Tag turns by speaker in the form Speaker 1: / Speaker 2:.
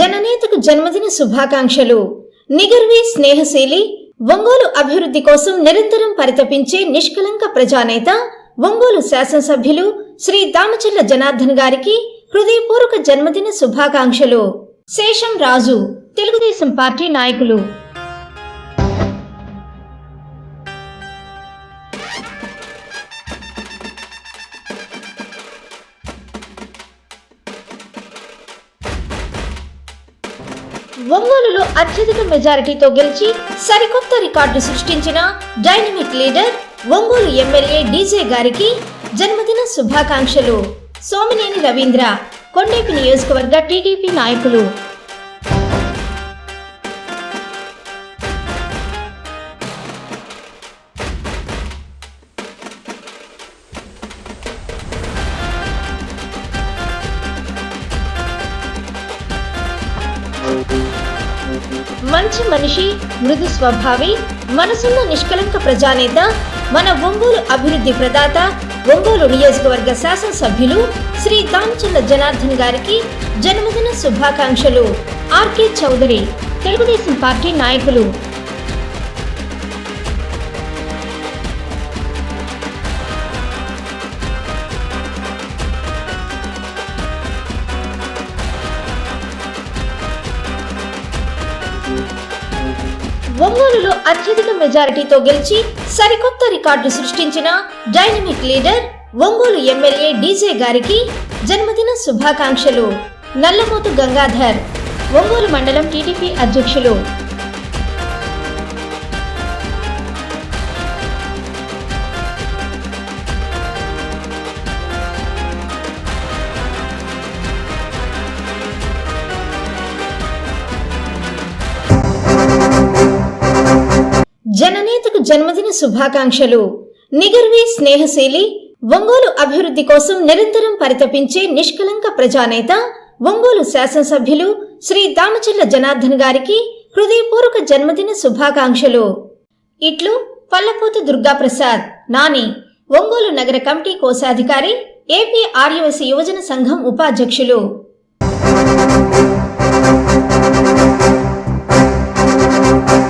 Speaker 1: జననేతకు జన్మదిన శుభాకాంక్షలు. నిగర్వి స్నేహశీలి ఒంగోలు అభివృద్ధి కోసం నిరంతరం పరితపించే నిష్కలంక ప్రజానేత ఒంగోలు శాసనసభ్యులు శ్రీ దామచల్ల జనార్దన్ గారికి హృదయపూర్వక జన్మదిన శుభాకాంక్షలు. శేషం రాజు తెలుగుదేశం పార్టీ నాయకులు. ఒంగోలులో అత్యధిక మెజారిటీతో గెలిచి సరికొత్త రికార్డు సృష్టించిన dynamic leader Ongole MLA DJ గారికి జన్మదిన శుభాకాంక్షలు. సోమినేని రవీంద్ర కొండేపి నియోజకవర్గ టీడీపీ నాయకులు. మంచి మనిషి మృదు స్వభావి మనసున్న నిష్కలంక ప్రజానేత మన ఒంగోలు అభివృద్ధి ప్రదాత ఒంగోలు నియోజకవర్గ శాసనసభ్యులు శ్రీ దామచంద్ర జనార్దన్ గారికి జన్మదిన శుభాకాంక్షలు. ఆర్కే చౌదరి తెలుగుదేశం పార్టీ నాయకులు. ఒంగోలులో అత్యధిక మెజారిటీతో గెలిచి సరికొత్త రికార్డు సృష్టించిన dynamic leader Ongole MLA DJ గారికి జన్మదిన శుభాకాంక్షలు. నల్లమోతు గంగాధర్ ఒంగోలు మండలం టీడీపీ అధ్యక్షులు. జననేతకు జన్మదిన శుభాకాంక్షలు. నిగర్వి స్నేహశీలి ఒంగోలు అభివృద్ధి కోసం నిరంతరం పరితపించే నిష్కలంక ప్రజానేత ఒంగోలు శాసనసభ్యులు శ్రీ దామచల్ల జనార్దన్ గారికి హృదయపూర్వక జన్మదిన శుభాకాంక్షలు. ఇట్లు పల్లపోతు దుర్గాప్రసాద్ నాని ఒంగోలు నగర కమిటీ కోశాధికారి ఏపీ ఆర్యవసి యువజన సంఘం ఉపాధ్యక్షులు.